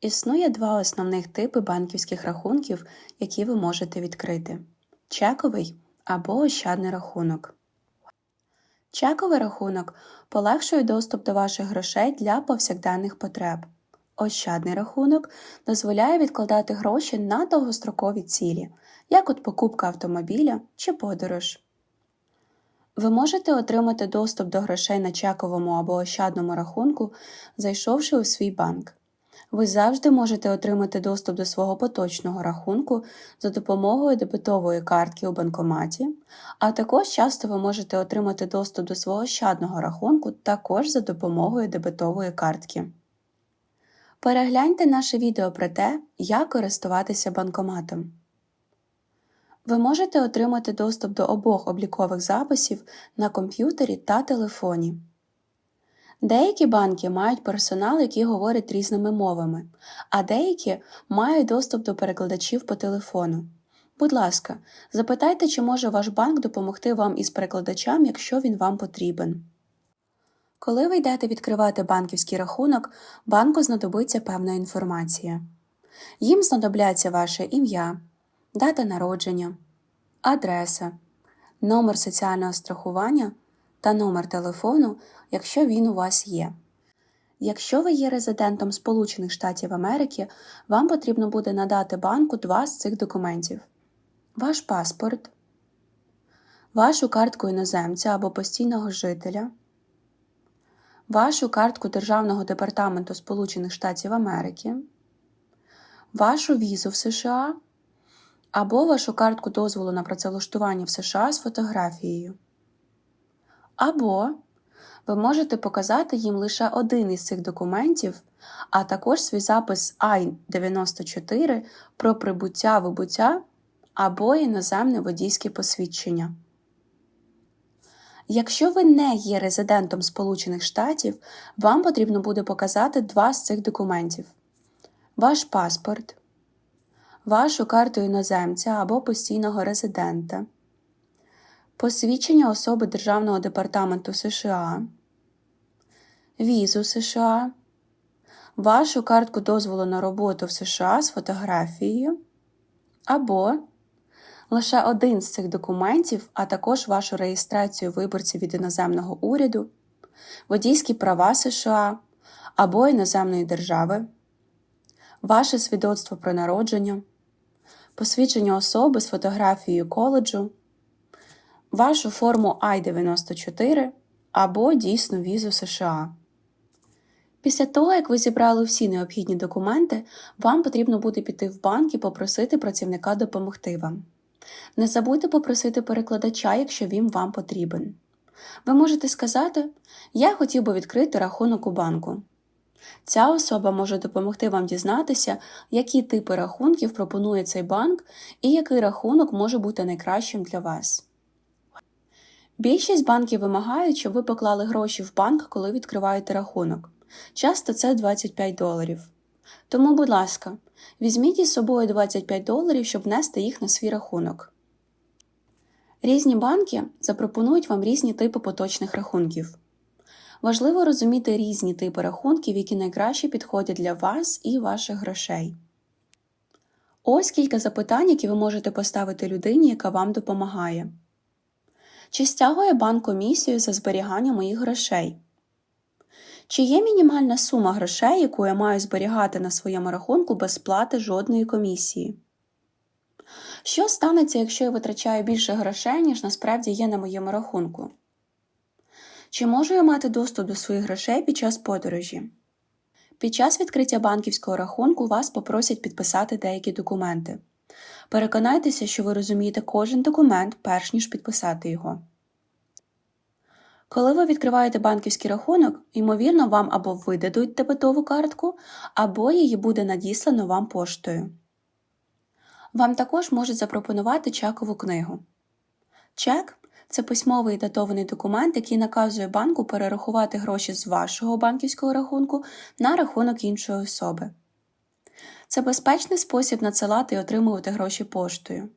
Існує два основних типи банківських рахунків, які ви можете відкрити: чековий або ощадний рахунок. Чековий рахунок полегшує доступ до ваших грошей для повсякденних потреб. Ощадний рахунок дозволяє відкладати гроші на довгострокові цілі, як от покупка автомобіля чи подорож. Ви можете отримати доступ до грошей на чековому або ощадному рахунку, зайшовши у свій банк. Ви завжди можете отримати доступ до свого поточного рахунку за допомогою дебетової картки у банкоматі, а також часто ви можете отримати доступ до свого ощадного рахунку також за допомогою дебетової картки. Перегляньте наше відео про те, як користуватися банкоматом. Ви можете отримати доступ до обох облікових записів на комп'ютері та телефоні. Деякі банки мають персонал, який говорить різними мовами, а деякі мають доступ до перекладачів по телефону. Будь ласка, запитайте, чи може ваш банк допомогти вам із перекладачем, якщо він вам потрібен. Коли ви йдете відкривати банківський рахунок, банку знадобиться певна інформація. Їм знадобляться ваше ім'я, дата народження, адреса, номер соціального страхування та номер телефону, якщо він у вас є. Якщо ви є резидентом Сполучених Штатів Америки, вам потрібно буде надати банку два з цих документів: ваш паспорт, вашу картку іноземця або постійного жителя, вашу картку Державного департаменту Сполучених Штатів Америки, вашу візу в США або вашу картку дозволу на працевлаштування в США з фотографією. Або ви можете показати їм лише один із цих документів, а також свій запис I-94 про прибуття вибуття або іноземне водійське посвідчення. Якщо ви не є резидентом Сполучених Штатів, вам потрібно буде показати два з цих документів: ваш паспорт, вашу карту іноземця або постійного резидента, посвідчення особи Державного департаменту США, візу США, вашу картку дозволу на роботу в США з фотографією, або лише один з цих документів, а також вашу реєстрацію виборців від іноземного уряду, водійські права США або іноземної держави, ваше свідоцтво про народження, посвідчення особи з фотографією коледжу, вашу форму I-94 або дійсну візу США. Після того, як ви зібрали всі необхідні документи, вам потрібно буде піти в банк і попросити працівника допомогти вам. Не забудьте попросити перекладача, якщо він вам потрібен. Ви можете сказати: Я хотів би відкрити рахунок у банку. Ця особа може допомогти вам дізнатися, які типи рахунків пропонує цей банк і який рахунок може бути найкращим для вас. Більшість банків вимагають, щоб ви поклали гроші в банк, коли відкриваєте рахунок. Часто це 25 доларів. Тому, будь ласка, візьміть із собою 25 доларів, щоб внести їх на свій рахунок. Різні банки запропонують вам різні типи поточних рахунків. Важливо розуміти різні типи рахунків, які найкраще підходять для вас і ваших грошей. Ось кілька запитань, які ви можете поставити людині, яка вам допомагає. Чи стягує банк комісію за зберігання моїх грошей? Чи є мінімальна сума грошей, яку я маю зберігати на своєму рахунку без плати жодної комісії? Що станеться, якщо я витрачаю більше грошей, ніж насправді є на моєму рахунку? Чи можу я мати доступ до своїх грошей під час подорожі? Під час відкриття банківського рахунку вас попросять підписати деякі документи. Переконайтеся, що ви розумієте кожен документ, перш ніж підписати його. Коли ви відкриваєте банківський рахунок, ймовірно, вам або видадуть дебетову картку, або її буде надіслано вам поштою. Вам також можуть запропонувати чекову книгу. Чек це письмовий датований документ, який наказує банку перерахувати гроші з вашого банківського рахунку на рахунок іншої особи. Це безпечний спосіб надсилати і отримувати гроші поштою.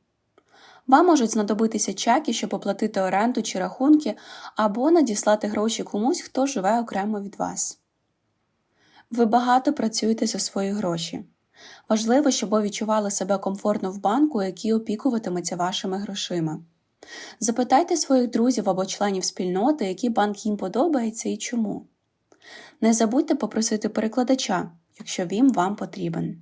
Вам можуть знадобитися чеки, щоб оплатити оренду чи рахунки, або надіслати гроші комусь, хто живе окремо від вас. Ви багато працюєте за свої гроші. Важливо, щоб ви відчували себе комфортно в банку, який опікуватиметься вашими грошима. Запитайте своїх друзів або членів спільноти, який банк їм подобається і чому. Не забудьте попросити перекладача, якщо він вам потрібен.